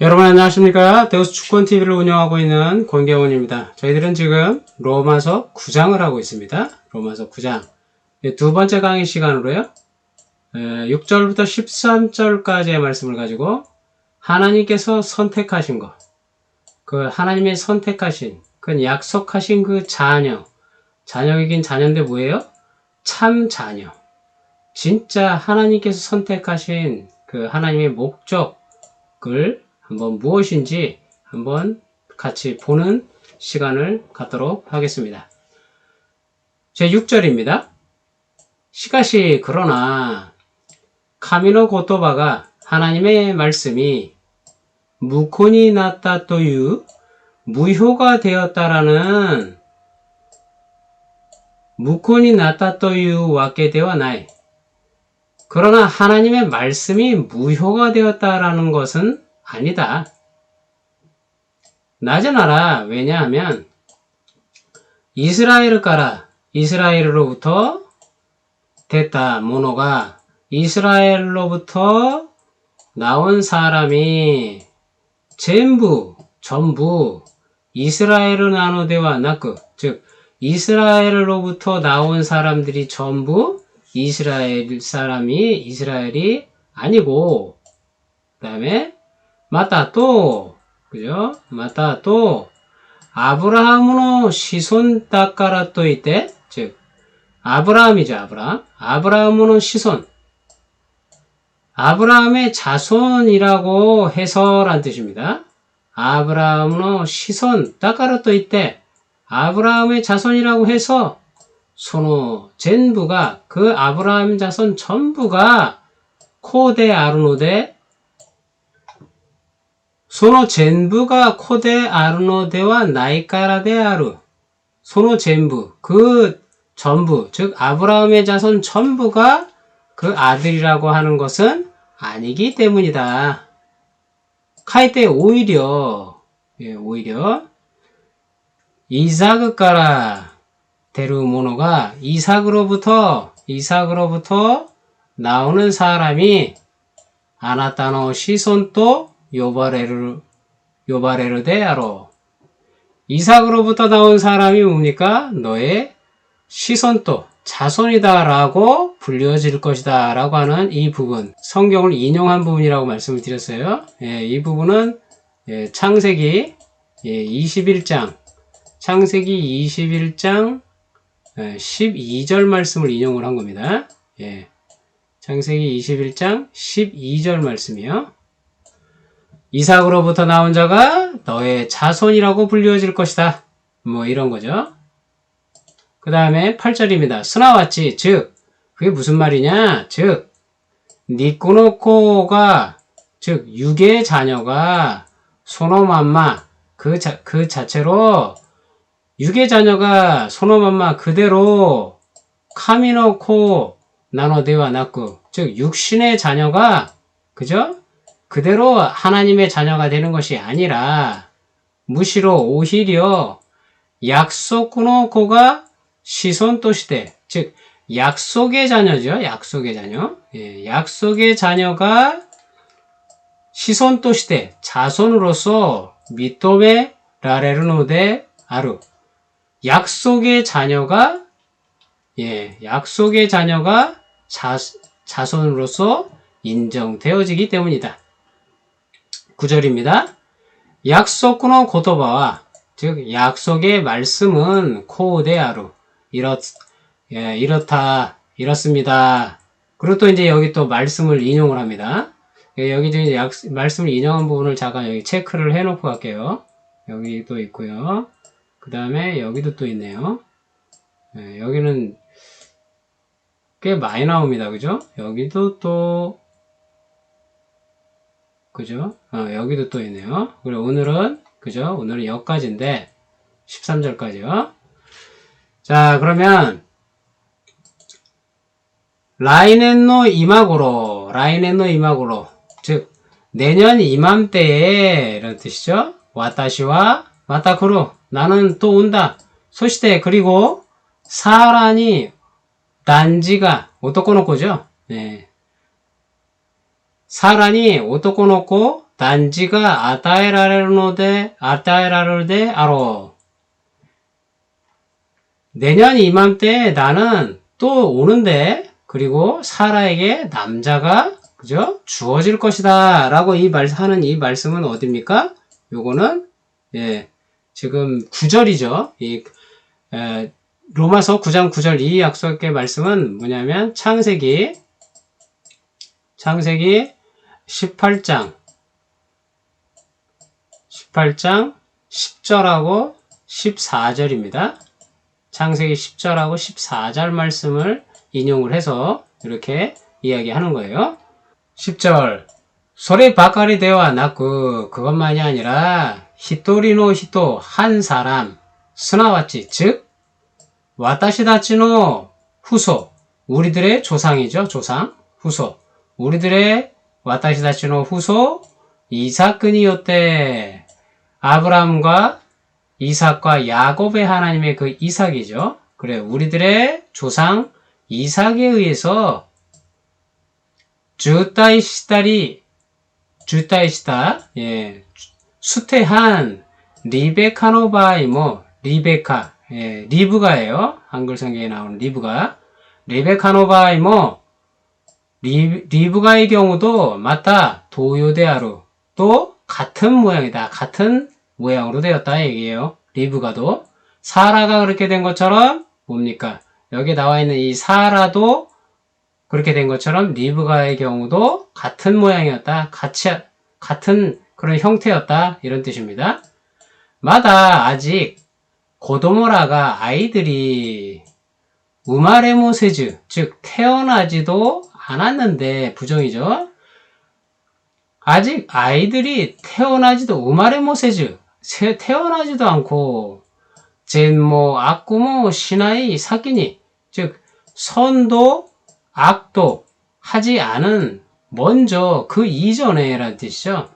여러분 안녕하십니까? 데우스 축구TV를 운영하고 있는 권경훈입니다. 저희들은 지금 로마서 9장을 하고 있습니다. 로마서 9장. 예, 두 번째 강의 시간으로요. 6절부터 13절까지의 말씀을 가지고 하나님께서 선택하신 것, 그 하나님의 선택하신, 그 약속하신 그 자녀, 자녀이긴 자녀인데 뭐예요? 참 자녀. 진짜 하나님께서 선택하신 그 하나님의 목적을 한번 무엇인지 한번 같이 보는 시간을 갖도록 하겠습니다. 제 6절입니다. 시가시 그러나 카미노 고토바가 하나님의 말씀이 무콘이 났다 또유 무효가 되었다라는 무콘이 났다 또유 와게 되어 나이 그러나 하나님의 말씀이 무효가 되었다라는 것은 아니다. 나저나라. 왜냐하면 이스라엘을 까라. 이스라엘로부터 됐다 모노가. 이스라엘로부터 나온 사람이 전부 전부 이스라엘을 나누되와 나그 즉 이스라엘로부터 나온 사람들이 전부 이스라엘 사람이 이스라엘이 아니고 그 다음에 맞다 또 그죠? 맞다 또 아브라함으로 시손 닦아라 또 이때 즉 아브라함이죠 아브라함 아브라함으로 시손 아브라함의 자손이라고 해서란 뜻입니다. 아브라함으로 시손 따까르또 이때 아브라함의 자손이라고 해서 소노 전부가 그 아브라함 자손 전부가 코데 아르노데 소노 전부가 코데 아르노데와 나이카라데 아루 소노 전부 그 전부 즉 아브라함의 자손 전부가 그 아들이라고 하는 것은 아니기 때문이다. 카이때 오히려 예, 오히려 이삭가라 데르모노가 이삭으로부터 이삭으로부터 나오는 사람이 아나타노 시손 또 요바레르 요바레르 데아로 이삭으로부터 나온 사람이 뭡니까? 너의 시손또 자손이다라고 불려질 것이다라고 하는 이 부분 성경을 인용한 부분이라고 말씀을 드렸어요. 예, 이 부분은 예, 창세기 예, 21장 창세기 21장 12절 말씀을 인용을 한 겁니다. 예, 창세기 21장 12절 말씀이요. 이삭으로부터 나온 자가 너의 자손이라고 불려질 것이다. 뭐 이런 거죠. 그 다음에 8절입니다. 스나왔지, 즉, 그게 무슨 말이냐? 즉, 니코노코가, 즉, 육의 자녀가 소노맘마, 그, 자, 그 자체로, 육의 자녀가 소노맘마 그대로 카미노코 나노데와 낳고, 즉, 육신의 자녀가, 그죠? 그대로 하나님의 자녀가 되는 것이 아니라, 무시로 오히려 약속노코가 시손 또 시대, 즉 약속의 자녀죠. 약속의 자녀. 예, 약속의 자녀가 시손 또 시대, 자손으로서 미토메 라레르노데 아루. 약속의 자녀가 예, 약속의 자녀가 자, 자손으로서 인정되어지기 때문이다. 9절입니다. 약속군의 고토바와 즉 약속의 말씀은 코데아루 이렇, 예, 이렇다, 이렇습니다. 그리고 또 이제 여기 또 말씀을 인용을 합니다. 예, 여기 이제 약, 말씀을 인용한 부분을 잠깐 여기 체크를 해놓고 갈게요. 여기도 있고요. 그 다음에 여기도 또 있네요. 예, 여기는 꽤 많이 나옵니다. 그죠? 여기도 또, 그죠? 어, 여기도 또 있네요. 그리고 오늘은, 그죠? 오늘은 여기까지인데, 13절까지요. 자, 그러면 라이넨노 이마고로, 라이넨노 이마고로, 즉 내년 이맘때에 이런 뜻이죠. 와타시와 와타쿠로 나는 또 온다. 소시대 그리고 사란이 단지가 오토코노코죠. 네. 사란이 오토코노코 단지가 아타에라르노데 아타에라르데 아로. 내년 이맘때 나는 또 오는데 그리고 사라에게 남자가 그죠? 주어질 것이다 라고 이 말 하는 이 말씀은 어딥니까? 요거는 예 지금 9절이죠. 이 에, 로마서 9장 9절 이 약속의 말씀은 뭐냐면 창세기 창세기 18장. 18장 10절하고 14절입니다. 창세기 10절하고 14절 말씀을 인용을 해서 이렇게 이야기하는 거예요. 10절. 소리 바카리 대와 나그 그것만이 아니라 히토리노 히토 한 사람 스나와치 즉 와타시다치노 후소. 우리들의 조상이죠 조상. 후소. 우리들의 와타시다치노 후소 이삭근이었대 아브라함과 이삭과 야곱의 하나님의 그 이삭이죠. 그래 우리들의 조상 이삭에 의해서 주타이시다리 주타이시다 예 수태한 리베카노바이모 리베카 예, 리브가예요. 한글 성경에 나오는 리브가 리베카노바이모 리, 리브가의 경우도 맞다 도요데아루 또 같은 모양이다. 같은 모양으로 되었다 얘기예요. 리브가도. 사라가 그렇게 된 것처럼 뭡니까? 여기 나와 있는 이 사라도 그렇게 된 것처럼 리브가의 경우도 같은 모양이었다. 같이 같은 그런 형태였다. 이런 뜻입니다. 마다 아직 고도모라가 아이들이 우마레모세즈 즉 태어나지도 않았는데 부정이죠. 아직 아이들이 태어나지도 우마레 모세즈 태어나지도 않고 젠모 악구모 시나이 사기니 즉 선도 악도 하지 않은 먼저 그 이전에 라는 뜻이죠.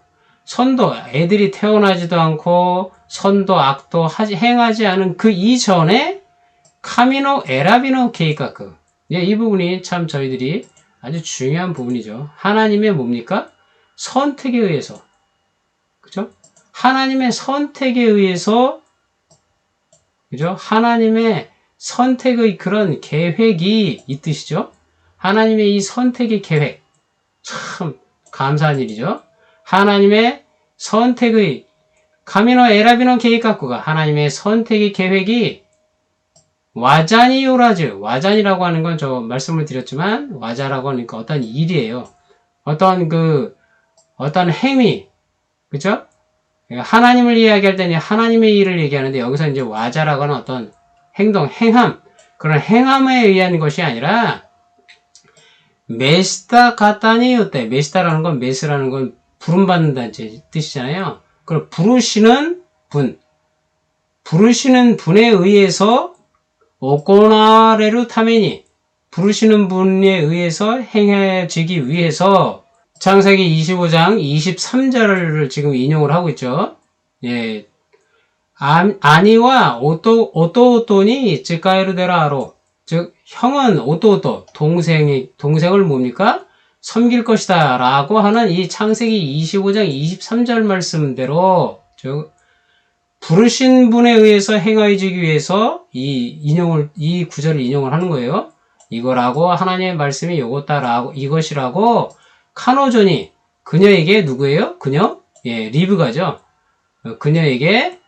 선도 애들이 태어나지도 않고 선도 악도 하지 행하지 않은 그 이전에 카미노 에라비노 케이카크 예, 이 부분이 참 저희들이 아주 중요한 부분이죠. 하나님의 뭡니까? 선택에 의해서 그죠? 하나님의 선택에 의해서 그죠? 하나님의 선택의 그런 계획이 있듯이죠. 하나님의 이 선택의 계획 참 감사한 일이죠. 하나님의 선택의 카미노 에라비노 계획각구가 하나님의 선택의 계획이 와자니 요라즈 와잔이라고 하는 건 저 말씀을 드렸지만 와자라고 하니까 어떤 일이에요. 어떤 그 어떤 행위 그죠? 하나님을 이야기할 때는 하나님의 일을 얘기하는데 여기서 이제 와자라고 하는 어떤 행동, 행함 그런 행함에 의한 것이 아니라 메스타 가타니 요 때 메스타라는 건 메스라는 건 부름받는다는 뜻이잖아요. 그걸 부르시는 분 부르시는 분에 의해서 오코나레루 타메니 부르시는 분에 의해서 행해지기 위해서 창세기 25장 23절을 지금 인용을 하고 있죠. 예. 아, 아니와 오토, 오토오토니 츠카에르데라로. 즉, 형은 오토오토, 동생이, 동생을 뭡니까? 섬길 것이다. 라고 하는 이 창세기 25장 23절 말씀대로, 즉, 부르신 분에 의해서 행하여지기 위해서 이 인용을, 이 구절을 인용을 하는 거예요. 이거라고 하나님의 말씀이 요것다라고, 이것이라고 카노존이 그녀에게 누구예요? 그녀? 예, 리브가죠. 어, 그녀에게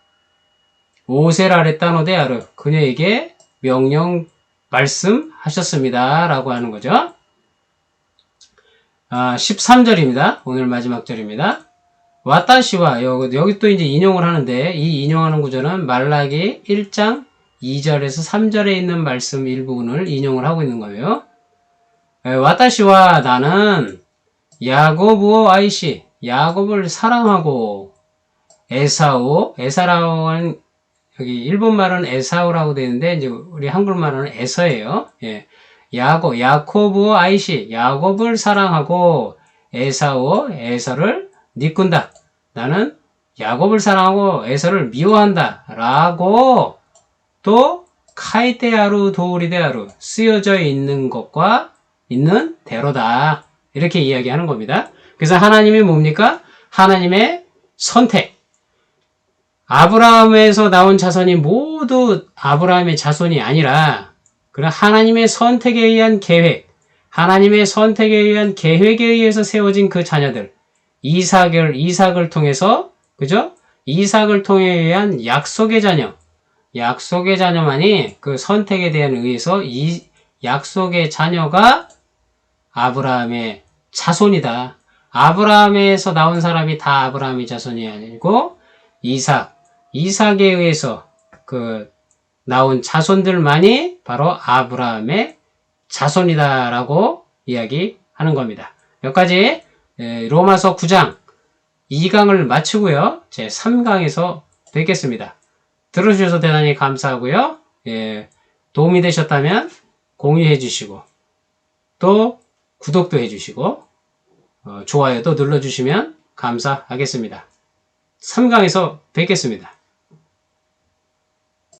오세라레타노데 아르 그녀에게 명령 말씀하셨습니다. 라고 하는 거죠. 아, 13절입니다. 오늘 마지막 절입니다. 와타시와 여기, 또 이제 인용을 하는데 이 인용하는 구절은 말라기 1장 2절에서 3절에 있는 말씀 일부분을 인용을 하고 있는 거예요. 와타시와 나는 야곱의 아이시 야곱을 사랑하고 에사우 에사라고는 여기 일본 말은 에사우라고 되는데 이제 우리 한글 말은 에서예요. 예. 야곱 야코브의 아이시 야곱을 사랑하고 에사우 에서를 니꾼다. 나는 야곱을 사랑하고 에서를 미워한다. 라고 또 카이테아루 도우리데아루 쓰여져 있는 것과 있는 대로다. 이렇게 이야기하는 겁니다. 그래서 하나님이 뭡니까? 하나님의 선택. 아브라함에서 나온 자손이 모두 아브라함의 자손이 아니라 그런 하나님의 선택에 의한 계획, 하나님의 선택에 의한 계획에 의해서 세워진 그 자녀들, 이삭을 이삭을 통해서 그죠? 이삭을 통해 의한 약속의 자녀, 약속의 자녀만이 그 선택에 대한 의해서 이 약속의 자녀가 아브라함의 자손이다. 아브라함에서 나온 사람이 다 아브라함의 자손이 아니고 이삭, 이삭에 의해서 그 나온 자손들만이 바로 아브라함의 자손이다라고 이야기하는 겁니다. 여기까지 에, 로마서 9장 2강을 마치고요. 제 3강에서 뵙겠습니다. 들어주셔서 대단히 감사하고요. 예, 도움이 되셨다면 공유해 주시고 또 구독도 해 주시고 어, 좋아요도 눌러 주시면 감사하겠습니다. 3강에서 뵙겠습니다.